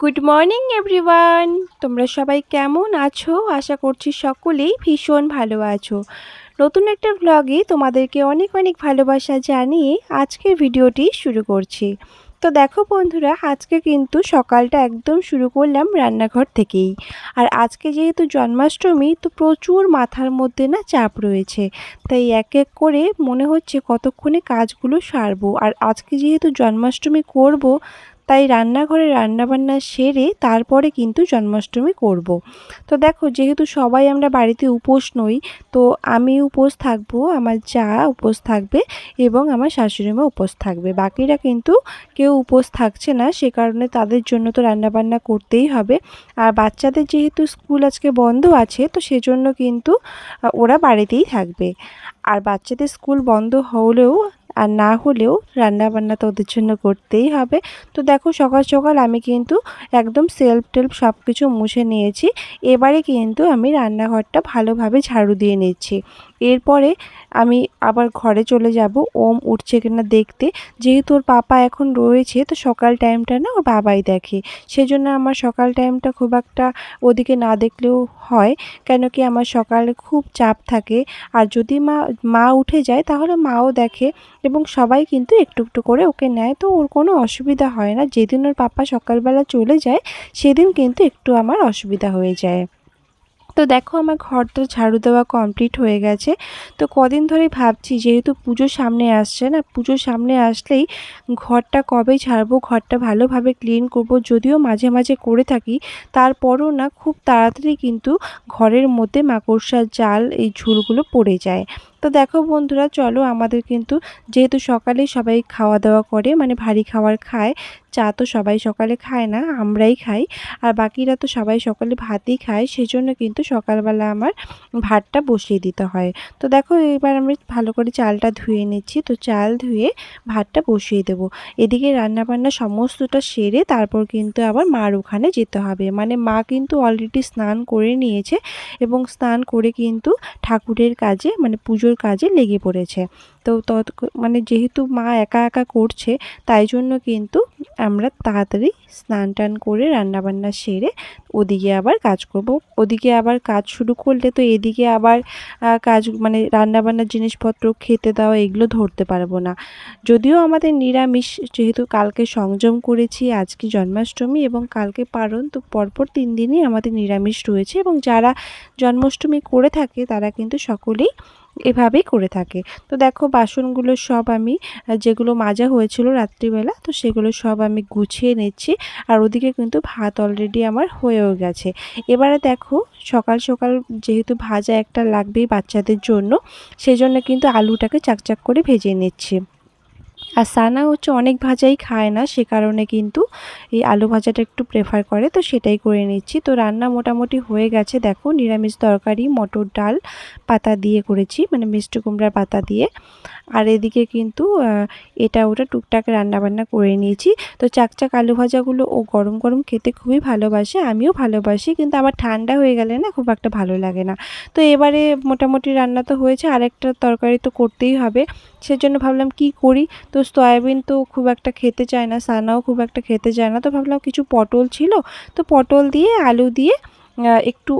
Good morning everyone তোমরা সবাই কেমন আছো? আশা করছি সকলেই ভীষণ ভালো আছো। নতুন একটা ব্লগে তোমাদেরকে অনেক অনেক ভালোবাসা জানিয়ে আজকের ভিডিওটি শুরু করছি। তো দেখো বন্ধুরা, আজকে কিন্তু সকালটা একদম শুরু করলাম রান্নাঘর থেকেই। আর আজকে যেহেতু জন্মাষ্টমী, তো প্রচুর মাথার মধ্যে না চাপ রয়েছে। তাই এক এক করে মনে হচ্ছে কতক্ষণে কাজগুলো সারবো। আর আজকে যেহেতু জন্মাষ্টমী করব তাই রান্নাঘরে রান্নাবান্না সেরে তারপরে কিন্তু জন্মাষ্টমী করব। তো দেখো, যেহেতু সবাই আমরা বাড়িতে উপোস নই, তো আমি উপোস থাকব, আমার যা উপোস থাকবে এবং আমার শাশুড়িমা উপোস থাকবে। বাকিরা কিন্তু কেউ উপোস থাকছে না, সে কারণে তাদের জন্য তো রান্নাবান্না করতেই হবে। আর বাচ্চাদের যেহেতু স্কুল আজকে বন্ধ আছে, তো সেজন্য কিন্তু ওরা বাড়িতেই থাকবে। আর বাচ্চাদের স্কুল বন্ধ হলেও আর না হলেও রান্নাবান্না তো ওদের জন্য করতেই হবে। তো দেখো সকাল সকাল আমি কিন্তু একদম সেলফ টেলফ সব কিছু মুছে নিয়েছি। এবারে কিন্তু আমি রান্নাঘরটা ভালোভাবে ঝাড়ু দিয়ে নিচ্ছি। এরপরে আমি আবার ঘরে চলে যাব। ওম উঠছে কিনা দেখতে। যেহেতু ওর পাপা এখন রয়েছে, তো সকাল টাইমটা না ওর বাবাই দেখে। সেজন্য আমার সকাল টাইমটা খুব একটা ওদিকে না দেখলেও হয়। কেন কি আমার সকালে খুব চাপ থাকে। আর যদি মা মা উঠে যায়, তাহলে মাও দেখে। এবং সবাই কিন্তু একটু একটু করে ওকে নেয়। তো ওর কোনো অসুবিধা হয় না। যেদিন ওর পাপা সকালবেলা চলে যায়, সেদিন কিন্তু একটু আমার অসুবিধা হয়ে যায়। তো দেখো আমার ঘরটা ঝাড়ু দেওয়া কমপ্লিট হয়ে গেছে। তো কদিন ধরে ভাবছি, যেহেতু পুজো সামনে আসছে না, পুজো সামনে আসলেই ঘরটা কবে ঝাড়বো, ঘরটা ভালোভাবে ক্লিন করব, যদিও মাঝে মাঝে করে থাকি, তারপরও না খুব তাড়াতাড়ি কিন্তু ঘরের মধ্যে মাকড়সার জাল, এই ঝুলগুলো পড়ে যায়। তো দেখো বন্ধুরা, চলো আমাদের কিন্তু যেহেতু সকালে সবাই খাওয়া দাওয়া করে মানে ভারী খাবার খায়, চা তো সবাই সকালে খায় না, আমরাই খাই। আর বাকিরা তো সবাই সকালে ভাতই খায়, সেজন্য কিন্তু সকালবেলা আমার ভাতটা বসিয়ে দিতে হয়। তো দেখো এবার আমি ভালো করে চালটা ধুয়ে নিচ্ছি, তো চাল ধুয়ে ভাতটা বসিয়ে দেবো। এদিকে রান্নাবান্না সমস্তটা সেরে তারপর কিন্তু আবার মার ওখানে যেতে হবে। মানে মা কিন্তু অলরেডি স্নান করে নিয়েছে এবং স্নান করে কিন্তু ঠাকুরের কাজে মানে পুজোর কাজে লেগে পড়েছে। তো তত মানে যেহেতু মা একা একা করছে, তাই জন্য কিন্তু আমরা তাড়াতাড়ি স্নান টান করে রান্নাবান্না সেরে ওদিকে আবার কাজ করব। ওদিকে আবার কাজ শুরু করলে তো এদিকে আবার কাজ মানে রান্নাবান্নার জিনিসপত্র খেতে দেওয়া এগুলো ধরতে পারব না। যদিও আমাদের নিরামিষ যেহেতু কালকে সংযম করেছি, আজকে জন্মাষ্টমী এবং কালকে পারণ, তো পরপর তিন দিনই আমাদের নিরামিষ রয়েছে এবং যারা জন্মাষ্টমী করে থাকে তারা কিন্তু সকলেই এভাবেই করে থাকে। তো দেখো বাসনগুলো সব আমি যেগুলো মাজা হয়েছিল রাত্রিবেলা, তো সেগুলো সব আমি গুছিয়ে নিচ্ছি। আর ওদিকে কিন্তু ভাত অলরেডি আমার হয়েও গেছে। এবারে দেখো সকাল সকাল যেহেতু ভাজা একটা লাগবেই বাচ্চাদের জন্য, সেজন্য কিন্তু আলুটাকে চাকচাক করে ভেজে নিচ্ছি। আর সানা হচ্ছে অনেক ভাজাই খায় না, সে কারণে কিন্তু এই আলু ভাজাটা একটু প্রেফার করে, তো সেটাই করে নিচ্ছি। তো রান্না মোটামুটি হয়ে গেছে, দেখো নিরামিষ তরকারি, মটর ডাল, পাতা দিয়ে করেছি মানে মিষ্টি কুমড়ার পাতা দিয়ে। আর এদিকে কিন্তু এটা ওটা টুকটাক রান্নাবান্না করে নিয়েছি। তো চাকচাক আলু ভাজাগুলো ও গরম গরম খেতে খুবই ভালোবাসে, আমিও ভালোবাসি, কিন্তু আমার ঠান্ডা হয়ে গেলে না খুব একটা ভালো লাগে না। তো এবারে মোটামুটি রান্না তো হয়েছে, আরেকটা তরকারি তো করতেই হবে। সেজন্য ভাবলাম কি করি? তো সয়াবিন তো খুব একটা খেতে চায় না, সানাও খুব একটা খেতে চায় না। তো ভাবলাম কিছু পটল ছিল, তো পটল দিয়ে, আলু দিয়ে একটু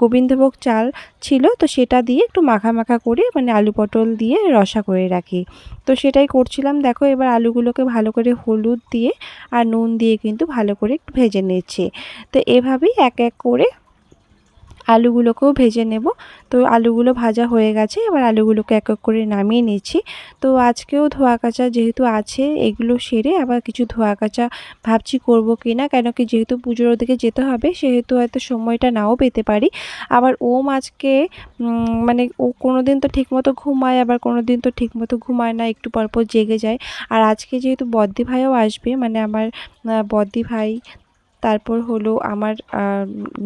গোবিন্দভোগ চাল ছিল, তো সেটা দিয়ে একটু মাখা মাখা করে মানে আলু পটল দিয়ে রসা করে রাখি। তো সেটাই করছিলাম। দেখো এবার আলুগুলোকে ভালো করে হলুদ দিয়ে আর নুন দিয়ে কিন্তু ভালো করে একটু ভেজে নিচ্ছে। তো এভাবেই এক এক করে আলুগুলোকেও ভেজে নেব। তো আলুগুলো ভাজা হয়ে গেছে, এবার আলুগুলোকে এক এক করে নামিয়ে নিচ্ছি। তো আজকেও ধোয়া কাচা যেহেতু আছে, এগুলো সেরে আবার কিছু ধোয়া কাচা ভাবছি করব কি না কেন কি যেহেতু পুজোর ওদিকে যেতে হবে, সেহেতু হয়তো সময়টা নাও পেতে পারি। আবার ওম আজকে মানে ও কোনো দিন তো ঠিকমতো ঘুমায়, আবার কোনো দিন তো ঠিকমতো ঘুমায় না, একটু পরপর জেগে যায়। আর আজকে যেহেতু বদ্দি ভাইও আসবে মানে আমার বদ্দি ভাই তারপর হলো আমার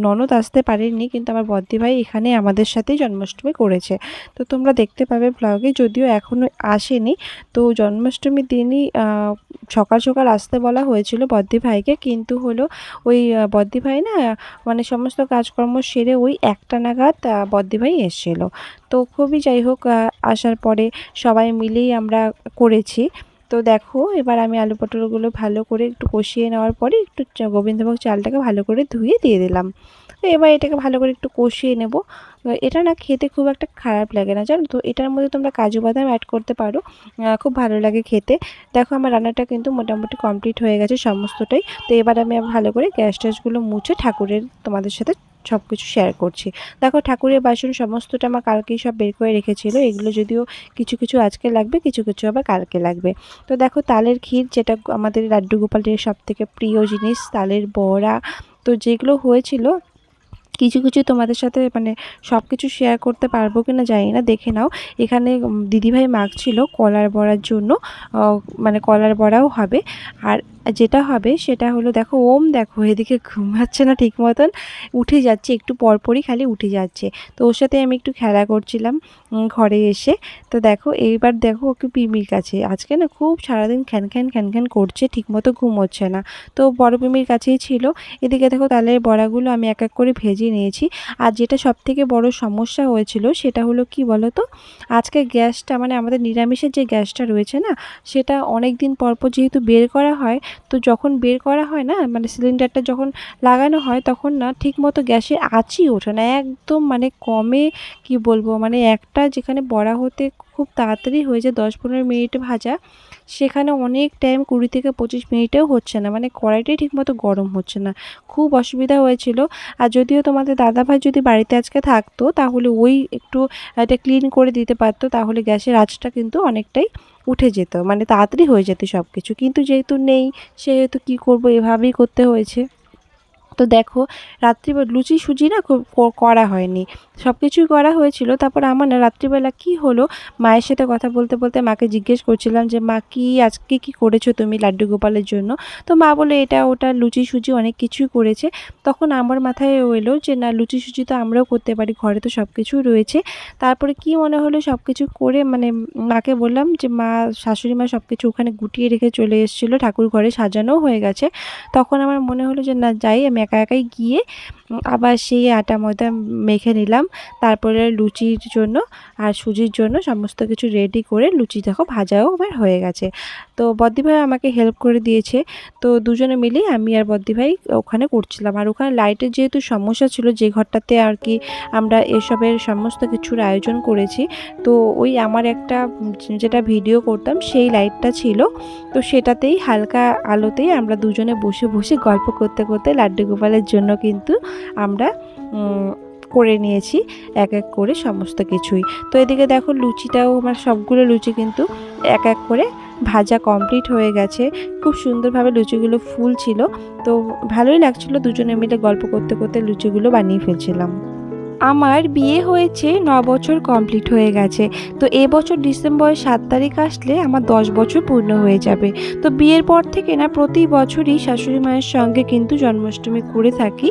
ননদ আসতে পারেনি কিন্তু আমার বদ্দি ভাই এখানে আমাদের সাথেই জন্মাষ্টমী করেছে। তো তোমরা দেখতে পাবে ব্লগে যদিও এখনও আসেনি, তো জন্মাষ্টমীর দিনই সকাল সকাল আসতে বলা হয়েছিল বদ্দি ভাইকে, কিন্তু হলো ওই বদ্দি ভাই না মানে সমস্ত কাজকর্ম সেরে ওই একটা নাগাদ বদ্দি ভাই এসেছিল। তো খুবই যাই হোক আসার পরে সবাই মিলেই আমরা করেছি। তো দেখো, এবার আমি আলু পটলগুলো ভালো করে একটু কষিয়ে নেওয়ার পরে একটু গোবিন্দভোগ চালটাকে ভালো করে ধুয়ে দিয়ে দিলাম। তো এবার এটাকে ভালো করে একটু কষিয়ে নেব। এটা না খেতে খুব একটা খারাপ লাগে না, জানো তো? এটার মধ্যে তোমরা কাজু বাদাম অ্যাড করতে পারো। খুব ভালো লাগে খেতে। দেখো আমার রান্নাটা কিন্তু মোটামুটি কমপ্লিট হয়ে গেছে সমস্তটাই। তো এবার আমি ভালো করে গ্যাস ট্যাসগুলো মুছে ঠাকুরের তোমাদের সাথে সব কিছু শেয়ার করছি। দেখো ঠাকুরের বাসন সমস্তটা আমার কালকেই সব বের করে রেখেছিল। এগুলো যদিও কিছু কিছু আজকে লাগবে, কিছু কিছু আবার কালকে লাগবে। তো দেখো তালের ক্ষীর যেটা আমাদের লাড্ডু গোপালের সব থেকে প্রিয় জিনিস, তালের বড়া। তো যেগুলো হয়েছিল কিছু কিছু তোমাদের সাথে মানে সব কিছু শেয়ার করতে পারব কি না জানি না, দেখে নাও। এখানে দিদিভাই মাখছিল কলার বড়ার জন্য মানে কলার বড়াও হবে। আর যেটা হবে সেটা হলো, দেখো, ওম দেখো, এদিকে ঘুমাচ্ছে না ঠিক মতন। উঠে যাচ্ছে, একটু পরপরই খালি উঠে যাচ্ছে। তো ওর সাথে আমি একটু খেলা করছিলাম ঘরে এসে। তো দেখো, এইবার দেখো, ওকে পিমির কাছে। আজকে না খুব সারাদিন খ্যান খ্যান খ্যান খ্যান করছে ঠিকমতো ঘুম হচ্ছে না। তো বড় পিমির কাছেই ছিল। এদিকে দেখো, তালের বড়াগুলো আমি এক এক করে ভেজে নিয়েছি। আর যেটা সব থেকে বড় সমস্যা হয়েছিল, সেটা হলো কি বলো তো আজকে গ্যাসটা মানে আমাদের নিরামিষের যে গ্যাসটা রয়েছে না, সেটা অনেক দিন পরপর যেহেতু বের করা হয় তো যখন বের করা হয় না মানে সিলিন্ডারটা যখন লাগানো হয়, তখন না ঠিক মতো গ্যাসের আঁচই ওঠে না। একদম মানে কমে, কি বলব মানে একটা যেখানে বড়া হতে খুব তাড়াতাড়ি হয়ে যায় দশ পনেরো মিনিট ভাজা, সেখানে অনেক টাইম কুড়ি থেকে পঁচিশ মিনিটেও হচ্ছে না। মানে কড়াইটাই ঠিকমতো গরম হচ্ছে না। খুব অসুবিধা হয়েছিল। আর যদিও তোমাদের দাদাভাই যদি বাড়িতে আজকে থাকতো, তাহলে ওই একটু এটা ক্লিন করে দিতে পারতো, তাহলে গ্যাসের আঁচটা কিন্তু অনেকটাই উঠে যেত মানে তাড়াতাড়ি হয়ে যেত সব কিছু কিন্তু যেহেতু নেই, সেহেতু কী করব? এভাবেই করতে হয়েছে। তো দেখো, রাত্রিবেলা লুচি সুজি না করা হয়নি। সব কিছুই করা হয়েছিল। তারপর আমার না রাত্রিবেলা কি হলো, মায়ের সাথে কথা বলতে বলতে মাকে জিজ্ঞেস করছিলাম যে, মা, কি আজকে কি করেছ তুমি লাড্ডু গোপালের জন্য? তো মা বলে এটা ওটা লুচি সুজি অনেক কিছুই করেছে। তখন আমার মাথায় এলো যে, না, লুচি সুজি তো আমরাও করতে পারি, ঘরে তো সব কিছুই রয়েছে। তারপরে কি মনে হলো সব কিছু করে মানে মাকে বললাম যে, মা, শাশুড়ি মা সব কিছু ওখানে গুটিয়ে রেখে চলে এসেছিল, ঠাকুর ঘরে সাজানোও হয়ে গেছে। তখন আমার মনে হলো যে, না, যাই, আমি একা একাই গিয়ে আবার সেই আটা ময়দা মেখে নিলাম। তারপরে লুচির জন্য আর সুজির জন্য সমস্ত কিছু রেডি করে লুচি দেখো ভাজাও আমার হয়ে গেছে। তো বদ্দিভাই আমাকে হেল্প করে দিয়েছে। তো দুজনে মিলেই আমি আর বদ্দিভাই ওখানে করছিলাম। আর ওখানে লাইটের যেহেতু সমস্যা ছিল যে ঘরটাতে আর কি আমরা এসবের সমস্ত কিছুর আয়োজন করেছি, তো ওই আমার একটা যেটা ভিডিও করতাম সেই লাইটটা ছিল। তো সেটাতেই হালকা আলোতেই আমরা দুজনে বসে বসে গল্প করতে করতে লাড্ডু গোপালের জন্য কিন্তু আমরা করে নিয়েছি এক এক করে সমস্ত কিছুই। তো এদিকে দেখো লুচিটাও আমার সবগুলো লুচি কিন্তু এক এক করে ভাজা কমপ্লিট হয়ে গেছে। খুব সুন্দরভাবে লুচিগুলো ফুল ছিল। তো ভালোই লাগছিল দুজনে মিলে গল্প করতে করতে লুচিগুলো বানিয়ে ফেলছিলাম। আমার বিয়ে হয়েছে ন বছর কমপ্লিট হয়ে গেছে। তো এবছর ডিসেম্বরের সাত তারিখ আসলে আমার দশ বছর পূর্ণ হয়ে যাবে। তো বিয়ের পর থেকে না প্রতি বছরই শাশুড়ি মায়ের সঙ্গে কিন্তু জন্মাষ্টমী করে থাকি।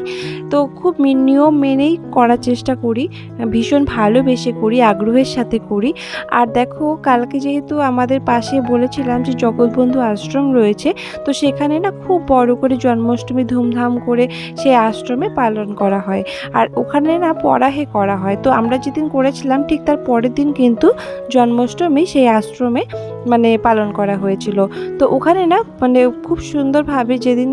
তো খুব নিয়ম মেনেই করার চেষ্টা করি, ভীষণ ভালোবেসে করি, আগ্রহের সাথে করি। আর দেখো, কালকে যেহেতু আমাদের পাশে বলেছিলাম যে জগৎবন্ধু আশ্রম রয়েছে, তো সেখানে না খুব বড় করে জন্মাষ্টমী ধুমধাম করে সেই আশ্রমে পালন করা হয়। আর ওখানে না পরাহে করা হয়। তো আমরা যেদিন করেছিলাম, ঠিক তার পরের দিন কিন্তু জন্মাষ্টমী সেই আশ্রমে মানে পালন করা হয়েছিল। তো ওখানে না মানে খুব সুন্দরভাবে যেদিন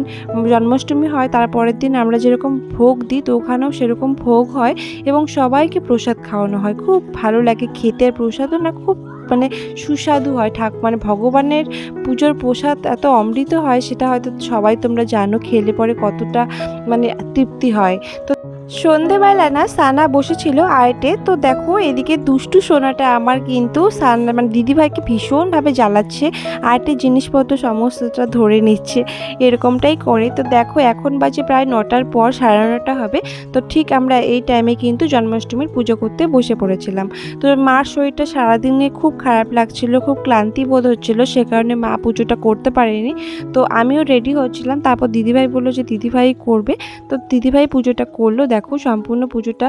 জন্মাষ্টমী হয়, তার পরের দিন আমরা যেরকম ভোগ দিই, তো ওখানেও সেরকম ভোগ হয় এবং সবাইকে প্রসাদ খাওয়ানো হয়। খুব ভালো লাগে খেতে। প্রসাদও না খুব মানে সুস্বাদু হয়। ঠাক মানে ভগবানের পুজোর প্রসাদ এত অমৃত হয়, সেটা হয়তো সবাই তোমরা জানো, খেলে পরে কতটা মানে তৃপ্তি হয়। তো সন্ধেবেলা না সানা বসেছিল আর্টে, তো দেখো এদিকে দুষ্টু সোনাটা আমার কিন্তু সানা মানে দিদিভাইকে ভীষণভাবে জ্বালাচ্ছে আর্টের জিনিসপত্র সমস্তটা ধরে নিচ্ছে, এরকমটাই করে। তো দেখো এখন বাজে প্রায় নটার পর সাড়ে নটা হবে, তো ঠিক আমরা এই টাইমে কিন্তু জন্মাষ্টমীর পুজো করতে বসে পড়েছিলাম। তো মার শরীরটা সারাদিনে খুব খারাপ লাগছিল, খুব ক্লান্তি বোধ হচ্ছিল, সে কারণে মা পুজোটা করতে পারেনি। তো আমিও রেডি হচ্ছিলাম, তারপর দিদিভাই বলল যে, দিদিভাই করবে। তো দিদিভাই পুজোটা করল দেখো সম্পূর্ণ পুজোটা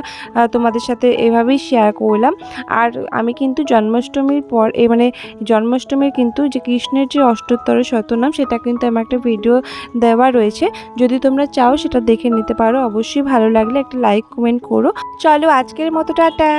তোমাদের সাথে এভাবেই শেয়ার করলাম। আর আমি কিন্তু জন্মাষ্টমীর পর, এ মানে জন্মাষ্টমীর কিন্তু যে কৃষ্ণের যে অষ্টোত্তর শতনাম, সেটা কিন্তু আমার একটা ভিডিও দেওয়া রয়েছে। যদি তোমরা চাও সেটা দেখে নিতে পারো, অবশ্যই ভালো লাগলে একটা লাইক কমেন্ট করো। চলো আজকের মতো টাটা